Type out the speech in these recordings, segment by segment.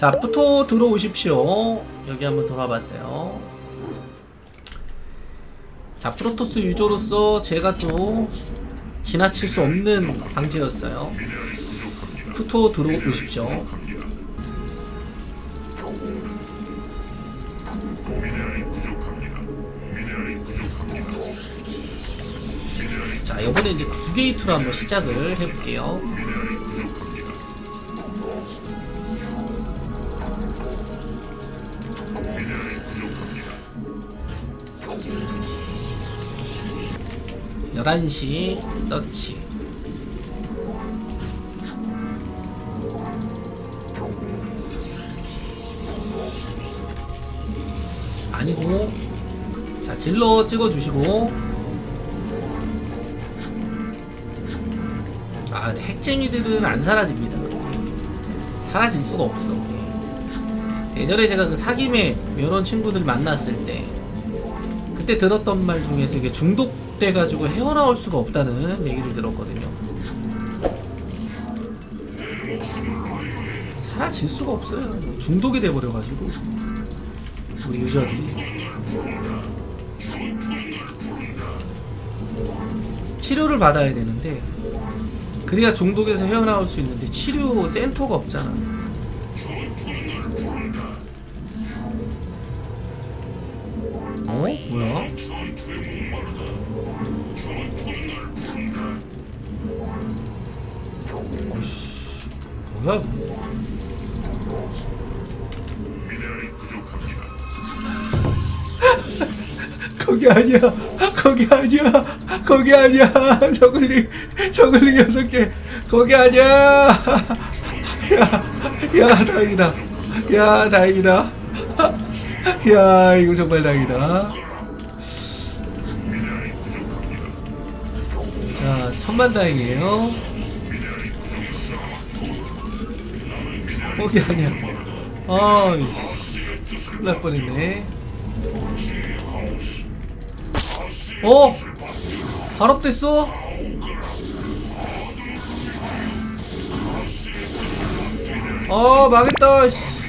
자, 푸토 들어오십시오. 여기 한번 돌아봤어요. 자, 프로토스 유저로서 제가 또 지나칠 수 없는 방지였어요. 푸토 들어오십시오. 자, 이번에 이제 9게이트로 한번 시작을 해볼게요. 11시 서치. 아니고 자 질러 찍어주시고. 아 핵쟁이들은 안 사라집니다. 사라질 수가 없어. 예전에 제가 그 사김에 이런 친구들 만났을 때 그때 들었던 말 중에서 이게 중독 돼가지고 헤어나올 수가 없다는 얘기를 들었거든요. 사라질 수가 없어요. 중독이 돼버려가지고 우리 유저들이 치료를 받아야 되는데 그래야 중독에서 헤어나올 수 있는데 치료 센터가 없잖아. 아니야. 거기 아니야. 거기 아니야. 저글링, 저글링 여섯 개. 거기 아니야. 야, 야, 다행이다. 야, 다행이다. 야, 이거 정말 다행이다. 자, 천만 다행이에요. 거기 아니야. 아, 큰일 날 뻔했네. 어? 발업됐어? 아, 망했다. 씨.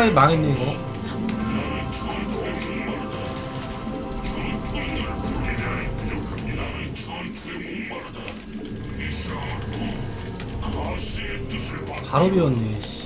아, 망했네 이거. 바로 비웠네.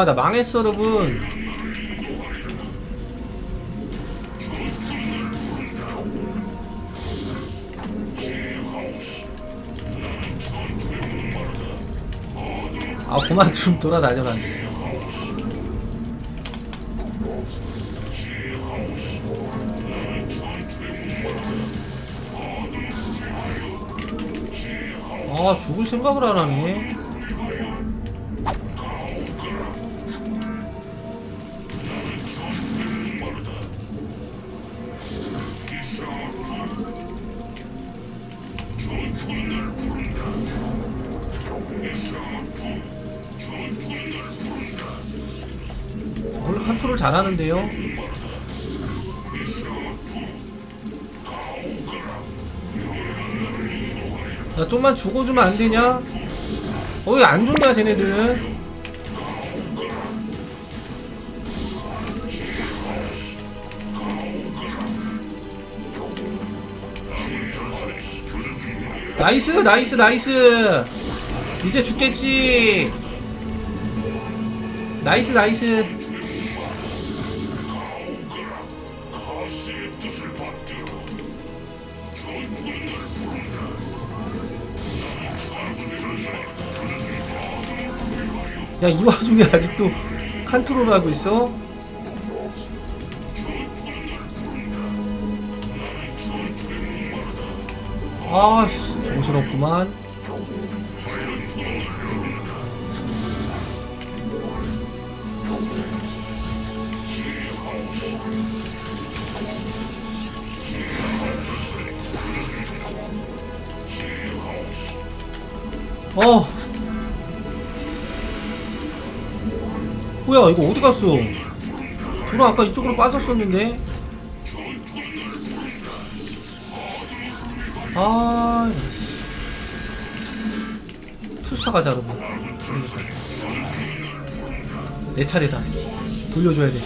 아, 나 망했어, 여러분. 아, 그만 좀 돌아다녀라. 아, 죽을 생각을 안 하네. 잘하는데요. 야 좀만 죽어주면 안 되냐? 어이 안 죽냐 쟤네들은? 나이스 나이스 나이스 이제 죽겠지 나이스 나이스 야 이 와중에 아직도 컨트롤을 하고 있어? 아씨 정신없구만 어. 뭐야 이거 어디 갔어? 돌아 아까 이쪽으로 빠졌었는데? 아 투스타 가 자르네. 내 차례다. 돌려줘야 돼.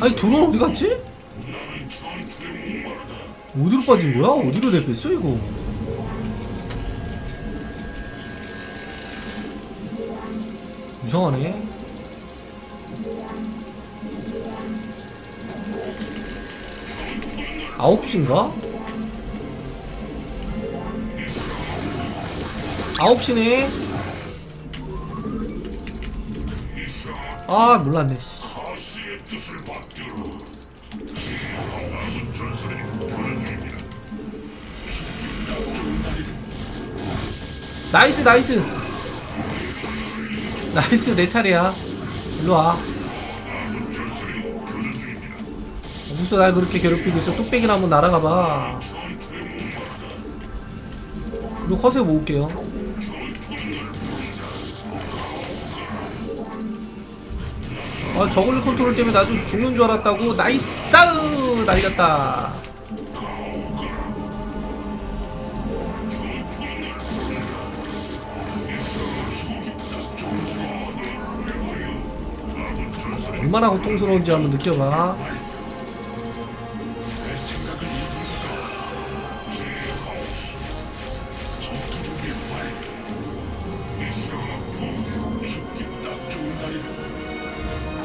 아니 드론 어디 갔지? 어디로 빠진 거야? 어디로 내뺐어 이거? 이상하네. 아홉 시인가? 아홉 시네. 아 몰랐네. 씨. 나이스 나이스. 나이스 내 차례야. 일로와. 무슨 날 그렇게 괴롭히고 있어? 뚝배기나 한번 날아가봐. 그리고 컷에 모을게요. 아 저글링 컨트롤 때문에 나도 죽는 줄 알았다고. 나이스! 날렸다 얼마나 고통스러운지 한번 느껴봐.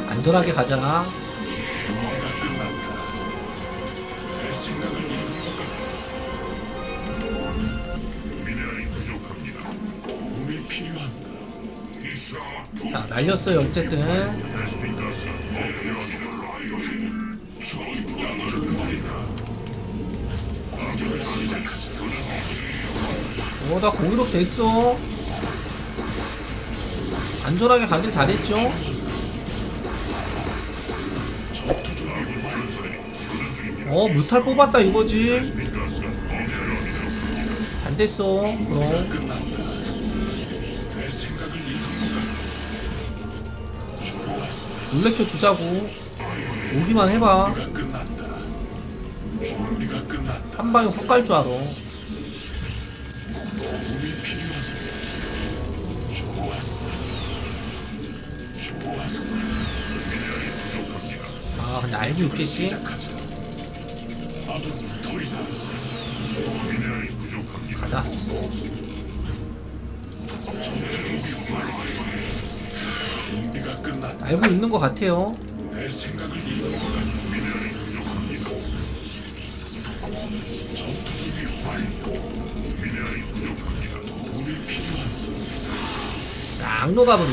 안전하게 가자. 자, 날렸어요, 어쨌든. 어, 나 공유롭 됐어. 안전하게 가길 잘했죠? 어, 무탈 뽑았다 이거지. 잘 됐어, 그럼. 놀래켜 주자고. 오기만 해봐. 한 방에 훅 갈 줄 알아. 아, 근데 알고 있겠지? 가자. 알고 있는 것 같아요.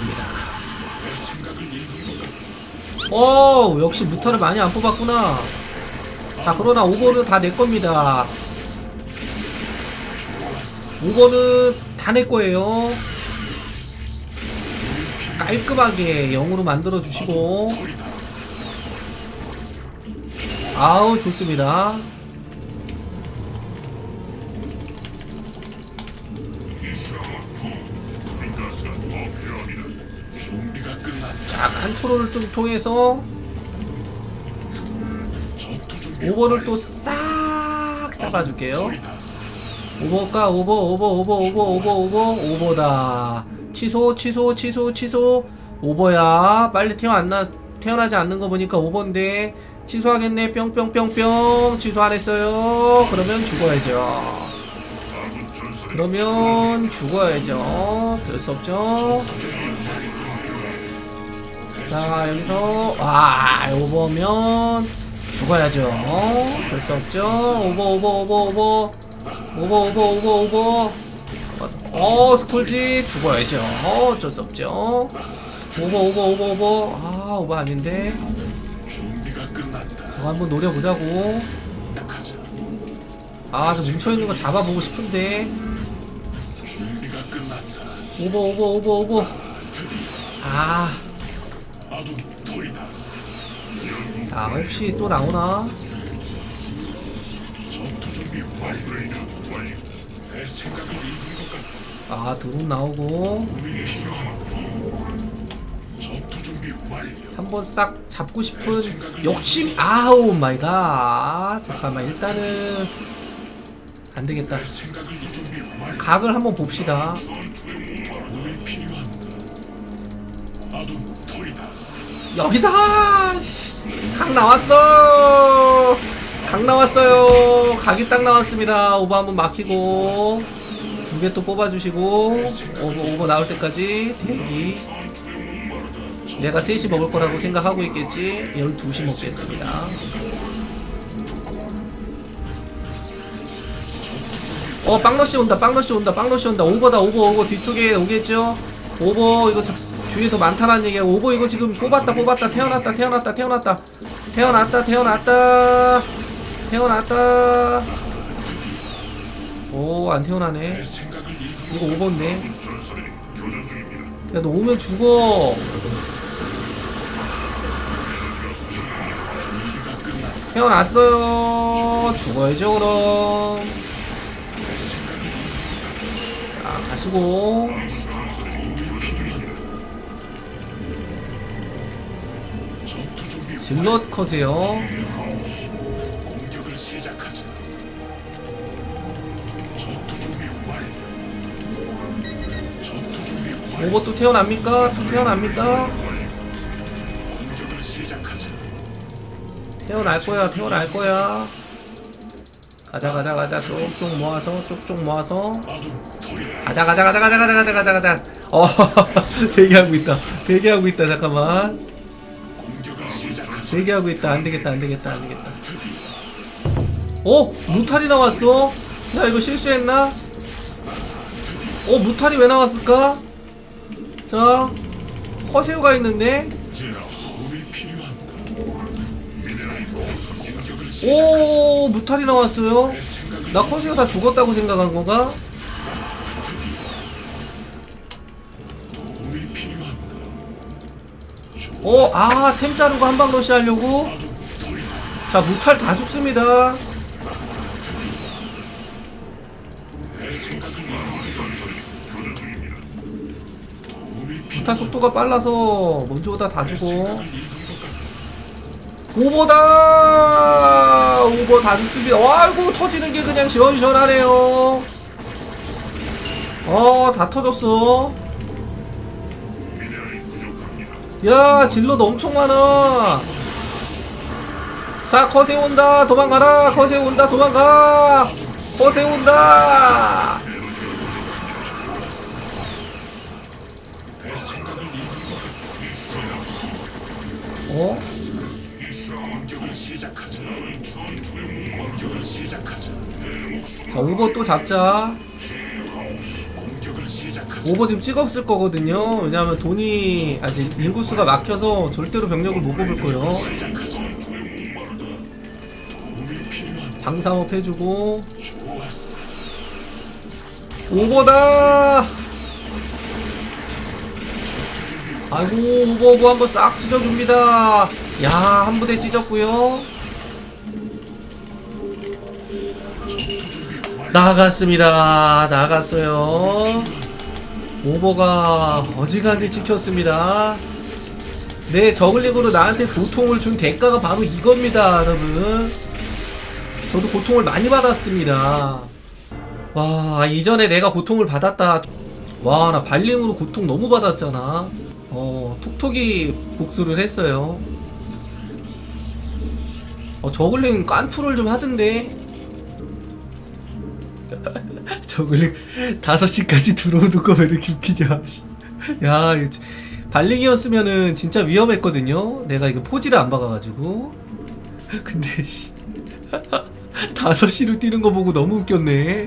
부족합니다. 오, 역시 무타를 많이 안 뽑았구나. 자, 그러나 오버는 다내 겁니다. 오버는 다내 거예요. 깔끔하게 0으로 만들어 주시고. 아우, 좋습니다. 준비가 끝났다. 자, 컨트롤을 좀 통해서 전투 준비 오버를 또 싹 잡아줄게요. 거의 다 오버가 오버 오버 오버 오버 오버 오버 오버다. 취소 취소 취소 취소. 오버야. 빨리 태어나 태어나지 않는 거 보니까 오버인데 취소하겠네. 뿅뿅뿅뿅. 취소 안 했어요. 그러면 죽어야죠. 아군 그러면 죽어야죠. 별 수 없죠 자 여기서 와 오버면 죽어야죠 별수 없죠 오버 오버 오버 오버 오버 오버 오버 오버 어 스콜지 죽어야죠 어, 어쩔 수 없죠 오버 오버 오버 오버 아 오버 아닌데. 저거 한번 노려보자고 가자. 아저 뭉쳐있는 거 잡아보고 싶은데. 오버 오버 오버 오버 아. 자, 혹시 또 나오나? 아, 드론 나오고. 한번 싹 잡고 싶은 욕심이 아우 마이 갓. 잠깐만 일단은 안 되겠다. 내 생각을 읽 준비 완료. 각을 한번 봅시다. 여기다. 씨. 각 나왔어. 각 나왔어요. 각이 딱 나왔습니다. 오버 한번 막히고 두 개 또 뽑아주시고 오버 오버 나올 때까지 대기. 내가 3시 먹을 거라고 생각하고 있겠지 12시 먹겠습니다 어 빵러시 온다 빵러시 온다 빵러시 온다 오버다 오버 오버 뒤쪽에 오겠죠 오버 이거 저, 뒤에 더 많다는 얘기야 오버 이거 지금 뽑았다 뽑았다 태어났다 태어났다 태어났다 태어났다 태어났다 태어났다 오 안 태어나네 이거 오버인데. 야 너 오면 죽어. 태어났어요. 죽어야죠, 그럼. 자, 가시고. 질럿 컷이요. 또 태어납니까? 또 태어납니까? 태어날 거야, 태어날 거야. 가자, 가자, 가자. 쪽쪽 모아서, 쪽쪽 모아서. 가자, 가자, 가자, 가자, 가자, 가자, 가자, 가자. 어, 대기하고 있다. 대기하고 있다, 잠깐만. 대기하고 있다. 안 되겠다, 안 되겠다, 안 되겠다. 어? 무탈이 나왔어? 나 이거 실수했나? 어? 무탈이 왜 나왔을까? 자, 커세우가 있는데? 오, 무탈이 나왔어요? 나 커세우 다 죽었다고 생각한 건가? 어, 아, 템 자르고 한방 러시 하려고? 자, 무탈 다 죽습니다. 무탈 속도가 빨라서 먼저보다 다 죽어. 오버다! 오버 다 죽습니다. 와, 아이고, 터지는 게 그냥 시원시원하네요. 어, 다 터졌어. 야, 질럿 엄청 많아. 자, 커세 온다. 도망가라. 커세 온다. 도망가. 커세 온다. 어? 자, 오버 또 잡자. 오버 지금 찍었을 거거든요. 왜냐하면 돈이 아직 인구수가 막혀서 절대로 병력을 못 뽑을 거예요. 방사업 해주고. 오버다. 아이고 오버 오버 한번 싹 찢어줍니다. 야 한 부대 찢었고요. 나갔습니다. 나갔어요. 오버가 어지간히 찍혔습니다. 네, 저글링으로 나한테 고통을 준 대가가 바로 이겁니다, 여러분. 저도 고통을 많이 받았습니다. 와, 이전에 내가 고통을 받았다. 와, 나 발링으로 고통 너무 받았잖아. 어, 톡톡이 복수를 했어요. 어, 저글링 깐투를 좀 하던데. 저글링 5시까지 들어오는 거 왜 이렇게 웃기냐. 씨. 야, 발링이었으면은 진짜 위험했거든요. 내가 이거 포지를 안 박아가지고. 근데, 씨. 다섯 시로 뛰는 거 보고 너무 웃겼네.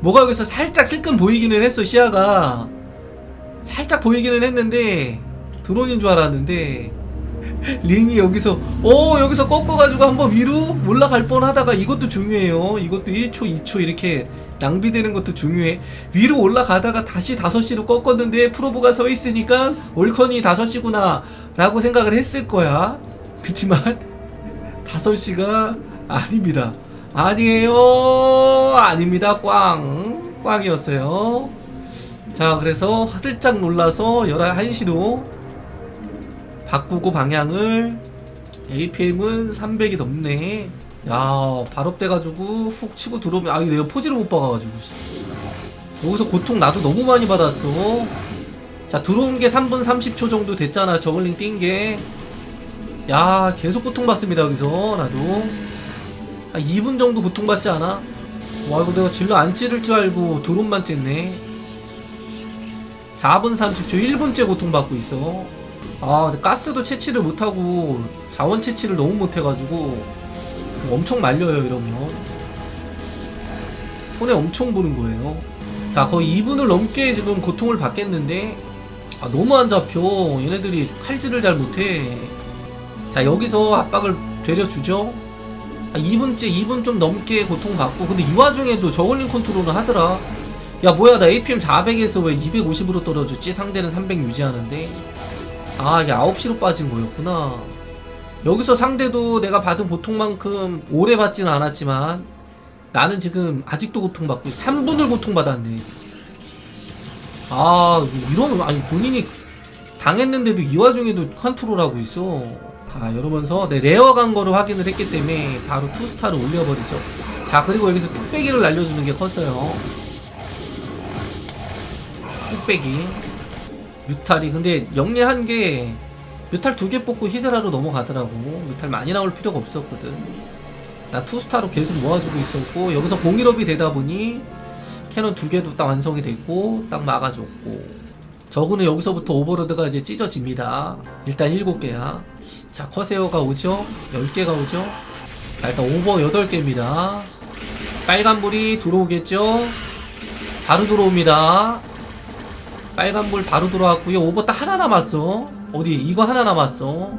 뭐가 여기서 살짝 힐끔 보이기는 했어 시야가 살짝 보이기는 했는데 드론인 줄 알았는데 링이 여기서 어 여기서 꺾어가지고 한번 위로 올라갈 뻔하다가 이것도 중요해요. 이것도 1초, 2초 이렇게 낭비되는 것도 중요해. 위로 올라가다가 다시 5시로 꺾었는데 프로브가 서 있으니까 올컨이 5시구나 라고 생각을 했을 거야. 그치만 5시가 아닙니다. 아니에요. 아닙니다. 꽝. 꽝이었어요. 자, 그래서 화들짝 놀라서 11시로 바꾸고 방향을 APM은 300이 넘네. 야, 발업돼가지고 훅 치고 들어오면, 아, 이거 내가 포즈를 못. 씨. 여기서 고통 나도 너무 많이 받았어. 자, 들어온 게 3분 30초 정도 됐잖아. 저글링 뛴 게. 야, 계속 고통받습니다, 여기서. 나도. 아, 2분 정도 고통받지 않아? 와, 이거 내가 질러 안 찌를 줄 알고 드론만 쨌네. 4분 30초, 1분째 고통받고 있어. 아, 근데 가스도 채취를 못하고 자원 채취를 너무 못해가지고 엄청 말려요, 이러면. 손에 엄청 보는 거예요. 자, 거의 2분을 넘게 지금 고통을 받겠는데, 아, 너무 안 잡혀. 얘네들이 칼질을 잘 못해. 자, 여기서 압박을 되려 주죠. 아, 2분째 2분 좀 넘게 고통받고 근데 이 와중에도 저글링 컨트롤을 하더라 야 뭐야 나 APM 400에서 왜 250으로 떨어졌지 상대는 300 유지하는데 아 이게 9시로 빠진 거였구나. 여기서 상대도 내가 받은 고통만큼 오래 받지는 않았지만 나는 지금 아직도 고통받고 3분을 고통받았네. 아 이러면 아니 본인이 당했는데도 이 와중에도 컨트롤하고 있어. 자 이러면서 네, 레어 간 거를 확인을 했기 때문에 바로 투스타를 올려버리죠. 자 그리고 여기서 뚝배기를 날려주는 게 컸어요. 뚝배기 뮤탈이. 근데 영리한 게 뮤탈 두 개 뽑고 히드라로 넘어가더라고. 뮤탈 많이 나올 필요가 없었거든. 나 투스타로 계속 모아주고 있었고 여기서 공일업이 되다 보니 캐논 두 개도 딱 완성이 됐고 딱 막아줬고. 저그는 여기서부터 오버로드가 이제 찢어집니다. 일단 7개야. 자 커세어가 오죠? 10개가 오죠? 자 일단 오버 8개입니다. 빨간불이 들어오겠죠? 바로 들어옵니다 빨간불 바로 들어왔고요. 오버 딱 하나 남았어. 어디 이거 하나 남았어.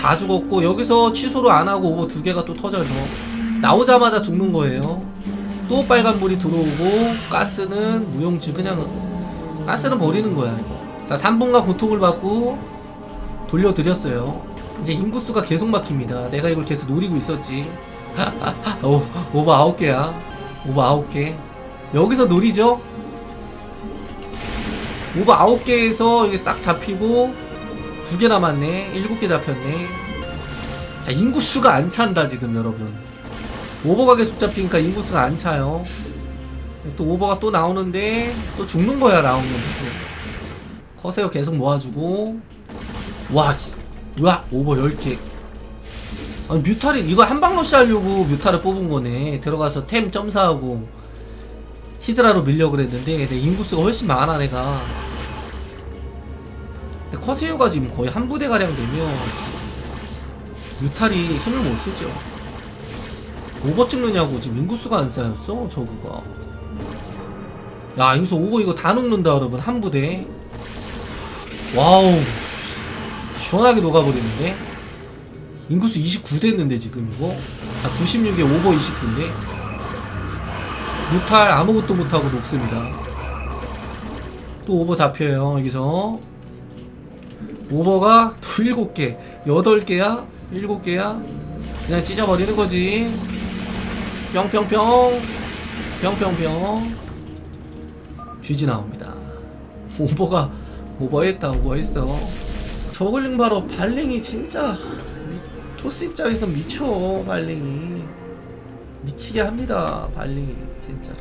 다 죽었고 여기서 취소를 안하고 오버 두 개가 또 터져요. 나오자마자 죽는 거예요. 또 빨간불이 들어오고 가스는 무용지 그냥 가스는 버리는 거야. 자 3분간 고통을 받고 돌려드렸어요. 이제 인구수가 계속 막힙니다. 내가 이걸 계속 노리고 있었지. 오, 오버 9개야. 오버 9개. 여기서 노리죠 오버 9개에서 이게 싹 잡히고 두개 남았네. 7개 잡혔네. 자 인구수가 안 찬다 지금 여러분. 오버가 계속 잡히니까 인구수가 안 차요. 또 오버가 또 나오는데 또 죽는 거야 나오면 또 커세어 계속 모아주고. 와, 지- 와 오버 10개. 아니 뮤탈이 이거 한방 러시 하려고 뮤탈을 뽑은 거네. 들어가서 템 점사하고 히드라로 밀려 그랬는데 내 인구수가 훨씬 많아 내가 근데 커세어가 지금 거의 한 부대 가량 되면 뮤탈이 힘을 못 쓰죠. 오버 찍느냐고 지금 인구수가 안 쌓였어 저구가. 야 여기서 오버 이거 다 녹는다 여러분. 한 부대. 와우. 시원하게 녹아버리는데? 인구수 29 됐는데 지금 이거? 아 96에 오버 29인데? 무탈 아무것도 못하고 녹습니다. 또 오버 잡혀요 여기서 오버가 또 7개 8개야? 7개야? 그냥 찢어버리는 거지. 뿅뿅뿅 뿅뿅뿅 쥐지 나옵니다. 오버가 오버했다 오버했어. 저글링 바로 발링이 진짜 미- 토스 입장에서 미쳐 발링이. 미치게 합니다 발링이 진짜로